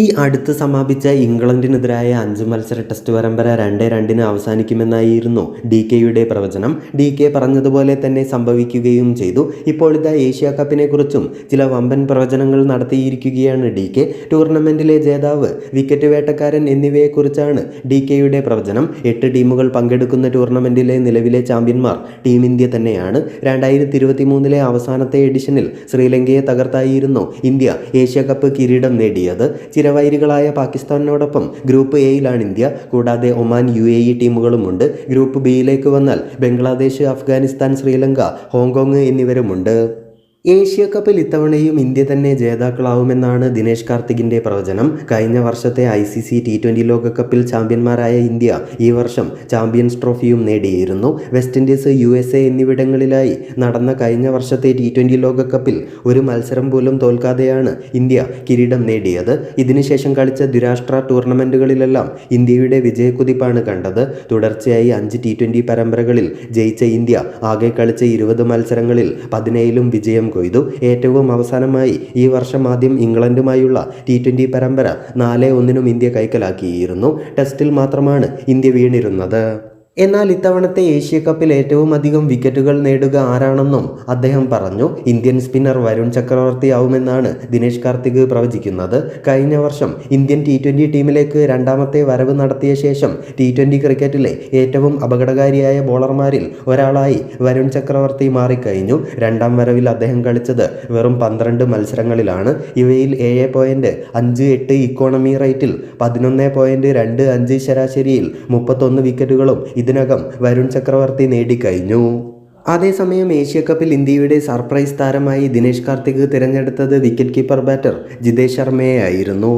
ഈ അടുത്ത് സമാപിച്ച ഇംഗ്ലണ്ടിനെതിരായ അഞ്ച് മത്സര ടെസ്റ്റ് പരമ്പര രണ്ട് രണ്ടിന് അവസാനിക്കുമെന്നായിരുന്നു ഡി കെയുടെ പ്രവചനം. ഡി കെ പറഞ്ഞതുപോലെ തന്നെ സംഭവിക്കുകയും ചെയ്തു. ഇപ്പോൾ ഇതാ ഏഷ്യ കപ്പിനെ കുറിച്ചും ചില വമ്പൻ പ്രവചനങ്ങൾ നടത്തിയിരിക്കുകയാണ് ഡി കെ. ടൂർണമെന്റിലെ ജേതാവ് വിക്കറ്റ് വേട്ടക്കാരൻ എന്നിവയെക്കുറിച്ചാണ് ഡി കെയുടെ പ്രവചനം. എട്ട് ടീമുകൾ പങ്കെടുക്കുന്ന ടൂർണമെന്റിലെ നിലവിലെ ചാമ്പ്യന്മാർ ടീം ഇന്ത്യ തന്നെയാണ്. രണ്ടായിരത്തി ഇരുപത്തി മൂന്നിലെ അവസാനത്തെ എഡിഷനിൽ ശ്രീലങ്കയെ തകർത്തായിരുന്നു ഇന്ത്യ ഏഷ്യ കപ്പ് കിരീടം നേടിയത്. ചിരവൈരികളായ പാകിസ്ഥാനോടൊപ്പം ഗ്രൂപ്പ് എയിലാണ് ഇന്ത്യ. കൂടാതെ ഒമാൻ യു എ ഇ ടീമുകളുമുണ്ട്. ഗ്രൂപ്പ് ബിയിലേക്ക് വന്നാൽ ബംഗ്ലാദേശ് അഫ്ഗാനിസ്ഥാൻ ശ്രീലങ്ക ഹോങ്കോങ് എന്നിവരുമുണ്ട്. ഏഷ്യ കപ്പിൽ ഇത്തവണയും ഇന്ത്യ തന്നെ ജേതാക്കളാവുമെന്നാണ് ദിനേശ് കാർത്തികിന്റെ പ്രവചനം. കഴിഞ്ഞ വർഷത്തെ I C C T twenty ലോകകപ്പിൽ ചാമ്പ്യന്മാരായ ഇന്ത്യ ഈ വർഷം ചാമ്പ്യൻസ് ട്രോഫിയും നേടിയിരുന്നു. West Indies U S A എന്നിവിടങ്ങളിലായി നടന്ന കഴിഞ്ഞ വർഷത്തെ ടി ട്വന്റി ലോകകപ്പിൽ ഒരു മത്സരം പോലും തോൽക്കാതെയാണ് ഇന്ത്യ കിരീടം നേടിയത്. ഇതിനുശേഷം കളിച്ച ദ്വിരാഷ്ട്ര ടൂർണമെന്റുകളിലെല്ലാം ഇന്ത്യയുടെ വിജയക്കുതിപ്പാണ് കണ്ടത്. തുടർച്ചയായി അഞ്ച് ടി ട്വന്റി പരമ്പരകളിൽ ജയിച്ച ഇന്ത്യ ആകെ കളിച്ച ഇരുപത് മത്സരങ്ങളിൽ പതിനേഴിലും വിജയം കൊയ്തു. ഏറ്റവും അവസാനമായി ഈ വർഷം ആദ്യം ഇംഗ്ലണ്ടുമായുള്ള ടി ട്വന്റി പരമ്പര നാല് ഒന്നിനും ഇന്ത്യ കൈക്കലാക്കിയിരുന്നു. ടെസ്റ്റിൽ മാത്രമാണ് ഇന്ത്യ വീണിരുന്നത്. എന്നാൽ ഇത്തവണത്തെ ഏഷ്യ കപ്പിൽ ഏറ്റവും അധികം വിക്കറ്റുകൾ നേടുക ആരാണെന്നും അദ്ദേഹം പറഞ്ഞു. ഇന്ത്യൻ സ്പിന്നർ വരുൺ ചക്രവർത്തിയാവുമെന്നാണ് ദിനേശ് കാർത്തിക് പ്രവചിക്കുന്നത്. കഴിഞ്ഞ വർഷം ഇന്ത്യൻ ടി ട്വന്റി ടീമിലേക്ക് രണ്ടാമത്തെ വരവ് നടത്തിയ ശേഷം ടി ട്വന്റി ക്രിക്കറ്റിലെ ഏറ്റവും അപകടകാരിയായ ബോളർമാരിൽ ഒരാളായി വരുൺ ചക്രവർത്തി മാറിക്കഴിഞ്ഞു. രണ്ടാം വരവിൽ അദ്ദേഹം കളിച്ചത് വെറും പന്ത്രണ്ട് മത്സരങ്ങളിലാണ്. ഇവയിൽ ഏഴ് പോയിന്റ് അഞ്ച് എട്ട് ഇക്കോണമി റേറ്റിൽ പതിനൊന്ന് പോയിന്റ് രണ്ട് അഞ്ച് ശരാശരിയിൽ മുപ്പത്തൊന്ന് വിക്കറ്റുകളും ഇതിനകം വരുൺ ചക്രവർത്തി നേടിക്കഴിഞ്ഞു. അതേസമയം ഏഷ്യ കപ്പിൽ ഇന്ത്യയുടെ സർപ്രൈസ് താരമായി ദിനേശ് കാർത്തിക് തിരഞ്ഞെടുത്തത് വിക്കറ്റ് കീപ്പർ ബാറ്റർ ജിതേഷ് ശർമ്മയെ ആയിരുന്നു.